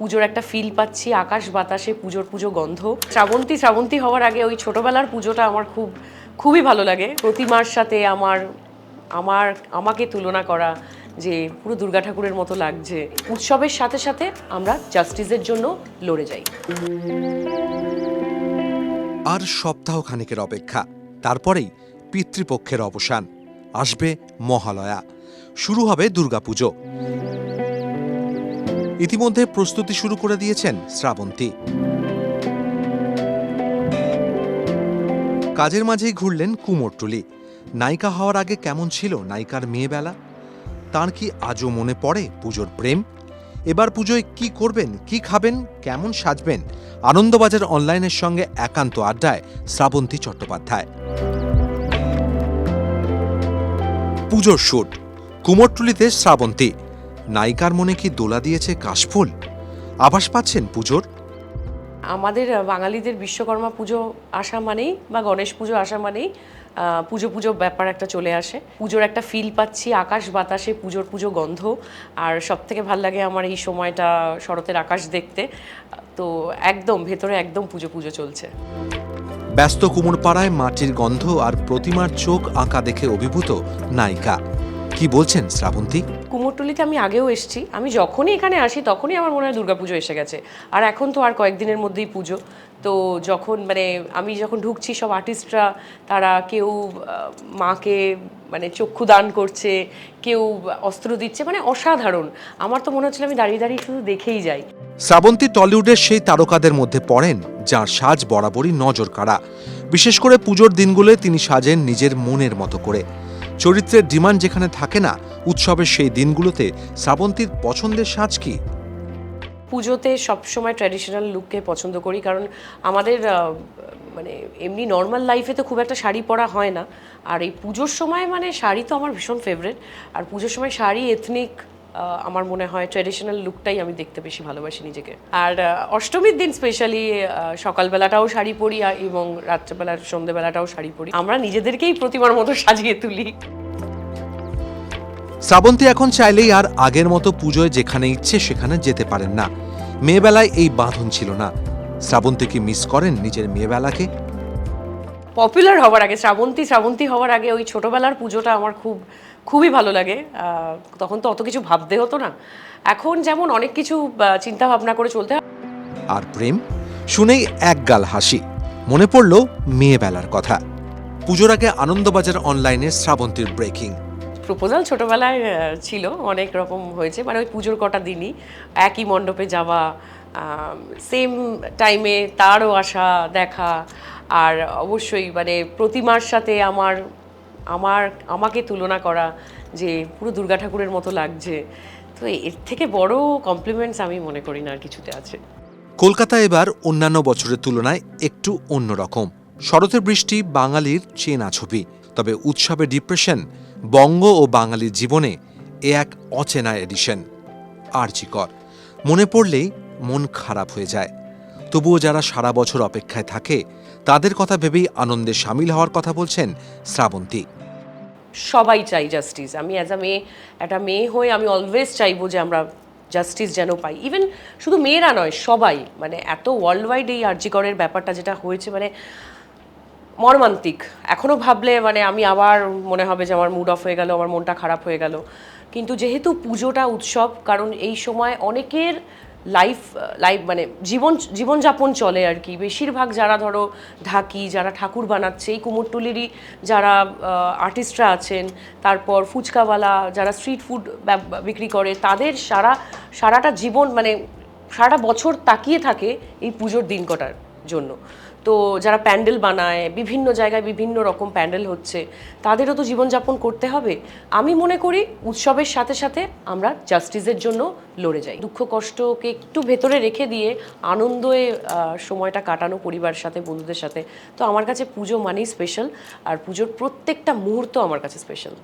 পুজোর একটা ফিল পাচ্ছি, আকাশ বাতাসে পুজোর পুজো গন্ধ। শ্রাবন্তী শ্রাবন্তী হওয়ার আগে ওই ছোটবেলার পুজোটা আমার খুব, খুবই ভালো লাগে। প্রতিমার সাথে আমার আমার, আমাকে তুলনা করা যে পুরো দুর্গা ঠাকুরের মতো লাগছে। উৎসবের সাথে সাথে আমরা জাস্টিসের জন্য লড়ে যাই। আর সপ্তাহ খানেকের অপেক্ষা, তারপরেই পিতৃপক্ষের অবসান। আসবে মহালয়া। শুরু হবে দুর্গাপুজো। ইতিমধ্যে প্রস্তুতি শুরু করে দিয়েছেন শ্রাবন্তী। কাজের মাঝেই ঘুরলেন কুমোরটুলি নায়িকা হওয়ার আগে কেমন ছিল নায়িকার মেয়েবেলা? তার কি আজও মনে পড়ে পুজোর প্রেম? এবার পুজোয় কি করবেন, কি খাবেন, কেমন সাজবেন? আনন্দবাজার অনলাইনের সঙ্গে একান্ত আড্ডায় শ্রাবন্তী চট্টোপাধ্যায়। পুজোর শুট। কুমোরটুলিতে শ্রাবন্তী। নায়িকার মনে কি দোলা দিয়েছে কাশফুল? আভাস পাচ্ছেন পুজোর? আমাদের বাঙালিদের বিশ্বকর্মা পুজো আসা মানেই বা গণেশ পুজো আসা মানেই পুজো পুজো ব্যাপার একটা চলে আসে। পুজোর একটা ফিল পাচ্ছি আকাশ বাতাসে পুজোর পুজো গন্ধ। আর সব থেকে ভালো লাগে আমার এই সময়টা শরতের আকাশ দেখতে। তো একদম ভেতরে একদম পুজো পুজো চলছে। ব্যস্ত কুমোরপাড়ায় মাটির গন্ধ আর প্রতিমার চোখ আঁকা দেখে অভিভূত নায়িকা। কি বলছেন শ্রাবন্তী? কুমোরটুলিতে আমি আগেও এসেছি। আমি যখনই এখানে আসি, তখনই আমার মনে হয় দুর্গাপুজো এসে গেছে। আর এখন তো আর কয়েকদিনের মধ্যেই পুজো। তো যখন মানে আমি যখন ঢুকছি, সব আর্টিস্টরা তারা কেউ মাকে মানে চক্ষু দান করছে, কেউ অস্ত্র দিচ্ছে মানে অসাধারণ। আমার তো মনে হচ্ছিল আমি দাঁড়িয়ে দাঁড়িয়ে শুধু দেখেই যাই। শ্রাবন্তী টলিউডের সেই তারকাদের মধ্যে পড়েন, যার সাজ বরাবরই নজর কাড়া বিশেষ করে পুজোর দিনগুলোয় তিনি সাজেন নিজের মনের মতো করে। চরিত্রের ডিমান্ড যেখানে থাকে না উৎসবের সেই দিনগুলোতে শ্রাবন্তীর পছন্দের সাজ কি? পুজোতে সবসময় ট্র্যাডিশনাল লুককে পছন্দ করি, কারণ আমাদের মানে এমনি নর্মাল লাইফে তো খুব একটা শাড়ি পরা হয় না। আর এই পুজোর সময় মানে শাড়ি তো আমার ভীষণ ফেভারেট আর পুজোর সময় শাড়ি এথনিক আমার মনে হয় ট্র্যাডিশনাল লুকটাই আমি দেখতে বেশি ভালোবাসি নিজেকে। আর অষ্টমীর দিন স্পেশালি সকালবেলাটাও শাড়ি পরি এবং রাত্রেবেলার সন্ধেবেলাটাও শাড়ি পরি। আমরা নিজেদেরকেই প্রতিমার মতো সাজিয়ে তুলি। শ্রাবন্তী এখন চাইলেই আর আগের মতো পুজোয় যেখানে ইচ্ছে সেখানে যেতে পারেন না। মেয়েবেলায় এই বাঁধন ছিল না। শ্রাবন্তী কি মিস করেন নিজের মেয়েবেলাকে? পপুলার হওয়ার আগে শ্রাবন্তী শ্রাবন্তী হওয়ার আগে ওই ছোটবেলার পুজোটা আমার খুব খুবই ভালো লাগে। তখন তো অত কিছু ভাবতে হতো না। এখন যেমন অনেক কিছু চিন্তা ভাবনা করে চলতে হয়। আর প্রেম? শুনেই একগাল হাসি। মনে পড়ল মেয়েবেলার কথা। পুজোর আগে আনন্দবাজার অনলাইনে শ্রাবন্তীর ব্রেকিং প্রপোজাল ছোটবেলায় ছিল, অনেক রকম হয়েছে। মানে ওই পুজোর কটা দিনই একই মণ্ডপে যাওয়া সেম টাইমে তারও আসা, দেখা, আর অবশ্যই মানে প্রতিমার সাথে আমার আমার, আমাকে তুলনা করা যে পুরো দুর্গা ঠাকুরের মতো লাগছে। তো এর থেকে বড় কমপ্লিমেন্টস আমি মনে করি না আর কিছুতে আছে। কলকাতা এবার অন্যান্য বছরের তুলনায় একটু অন্যরকম। শরতের বৃষ্টি, বাঙালির চেনা ছবি। তবে উৎসবে ডিপ্রেশন বঙ্গ ও বাঙালির জীবনে এ এক অচেনা এডিশন আর্চিকর মনে পড়লেই মন খারাপ হয়ে যায়। তবুও যারা সারা বছর অপেক্ষায় থাকে, তাদের কথা ভেবেই আনন্দে সামিল হওয়ার কথা বলছেন শ্রাবন্তী। সবাই চাই জাস্টিস আমি অ্যাজ আ মেয়ে, একটা মেয়ে হয়ে আমি অলওয়েজ চাইব যে আমরা জাস্টিস যেন পাই। ইভেন শুধু মেয়েরা নয়, সবাই। মানে এত ওয়ার্ল্ড ওয়াইড এই আর্যিকরের ব্যাপারটা যেটা হয়েছে মানে মর্মান্তিক। এখনও ভাবলে মানে আমি আবার মনে হবে যে আমার মুড অফ হয়ে গেল, আমার মনটা খারাপ হয়ে গেল। কিন্তু যেহেতু পুজোটা উৎসব, কারণ এই সময় অনেকের লাইফ লাইফ মানে জীবন, জীবনযাপন চলে আর কি। বেশিরভাগ যারা ধরো ঢাকি, যারা ঠাকুর বানাচ্ছে, এই কুমোরটুলিরই যারা আর্টিস্টরা আছেন, তারপর ফুচকাওয়ালা যারা স্ট্রিট ফুড বিক্রি করে, তাদের সারা, সারাটা জীবন মানে সারাটা বছর তাকিয়ে থাকে এই পুজোর দিন কটার। জন্য। তো যারা প্যান্ডেল বানায়, বিভিন্ন জায়গায় বিভিন্ন রকম প্যান্ডেল হচ্ছে, তাদেরও তো জীবনযাপন করতে হবে। আমি মনে করি উৎসবের সাথে সাথে আমরা জাস্টিসের জন্য লড়ে যাই। দুঃখ কষ্টকে একটু ভেতরে রেখে দিয়ে আনন্দে সময়টা কাটানো পরিবারের সাথে, বন্ধুদের সাথে। তো আমার কাছে পুজো মানেই স্পেশাল আর পুজোর প্রত্যেকটা মুহূর্ত আমার কাছে স্পেশাল